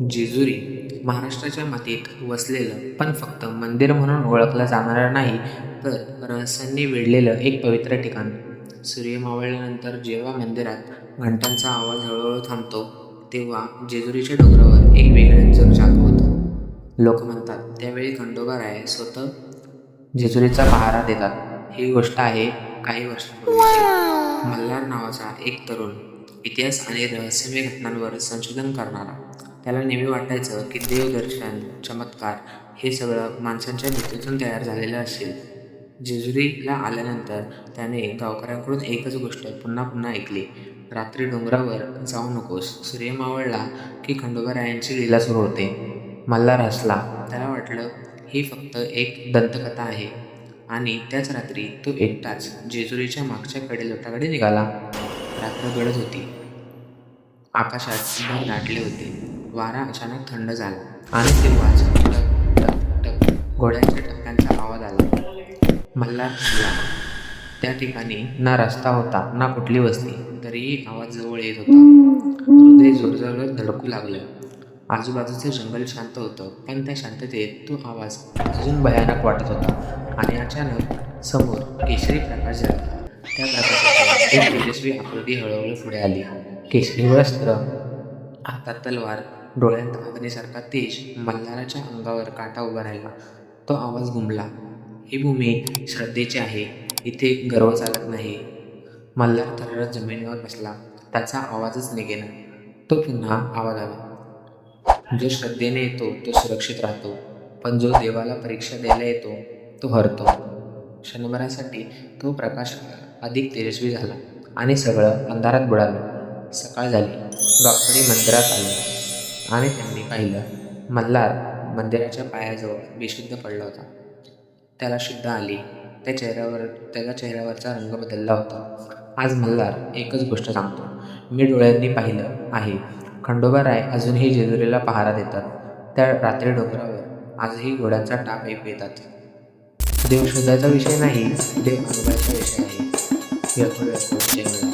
जेजुरी महाराष्ट्राच्या मातीत वसलेलं पण फक्त मंदिर म्हणून ओळखलं जाणारं नाही तर रहस्यांनी वेढलेलं एक पवित्र ठिकाण. सूर्य मावळल्यानंतर जेव्हा मंदिरात घंटांचा आवाज हळूहळू थांबतो तेव्हा जेजुरीच्या डोंगरावर एक वेगळं जग जागवतं लोक म्हणतात त्यावेळी खंडोबाराय स्वतः जेजुरीचा पहारा देतात. ही गोष्ट आहे काही वर्षांपूर्वी मल्हार नावाचा एक तरुण इतिहास आणि रहस्यमय घटनांवर संशोधन करणारा. त्याला नेहमी वाटायचं की देवदर्शन चमत्कार हे सगळं माणसांच्या भीतीतून तयार झालेलं असेल. जेजुरीला आल्यानंतर त्याने गावकऱ्यांकडून एकच गोष्ट पुन्हा पुन्हा ऐकली. रात्री डोंगरावर जाऊ नकोस सूर्य मावळला की खंडोबारायांची लीला सुरू होते. मल्हार हसला. त्याला वाटलं ही फक्त एक दंतकथा आहे. आणि त्याच रात्री तो एकटाच जेजुरीच्या मागच्या कडेलोटाकडे निघाला. रात्र गडद होती. आकाशात भर दाटले होते. वारा अचानक थंड झाला आणि तेव्हा टक टक घोड्यांच्या टप्प्यांचा आवाज आला. मल्हार त्या ठिकाणी ना रस्ता होता ना कुठली वस्ती तरीही आवाज जवळ येत होता. हृदय जोरजोरात धडकू लागलं. आजूबाजूचं जंगल शांत होतं पण त्या शांततेत तो आवाज अजून भयानक वाटत होता आणि अचानक समोर केशरी प्रकाश झाला. त्या प्रकाशात एक तेजस्वी आकृती हळूहळू पुढे आली. केशरी वस्त्र हातात तलवार डोळ्यात अग्नीसारखा तेज मल्हाराच्या अंगावर काटा उभा राहिला. तो आवाज घुमला ही भूमी श्रद्धेची आहे इथे गर्व चालत नाही. मल्हार थरारत जमिनीवर बसला त्याचा आवाजच निघेना. तो पुन्हा आवाज आला जो श्रद्धेने येतो तो सुरक्षित राहतो पण जो देवाला परीक्षा द्यायला येतो तो हरतो. क्षणभरासाठी तो प्रकाश अधिक तेजस्वी झाला आणि सगळं अंधारात बुडालं. सकाळ झाली डॉक्टरी मंदिरात आली. आणि त्यांनी पाहिलं मल्हार मंदिराच्या पायाजवळ बेशुद्ध पडला होता. त्याला शुद्ध आली. त्या चेहऱ्यावर त्याच्या चेहऱ्यावरचा रंग बदलला होता. आज मल्हार एकच गोष्ट सांगतो. मी डोळ्यांनी पाहिलं आहे. खंडोबाराय अजूनही जेजुरीला पहारा देतात. त्या रात्री डोंगरावर आजही घोड्यांचा टाप ऐकू येतात. देव शोधायचा विषय नाही देव अनुभवायचा विषय आहे.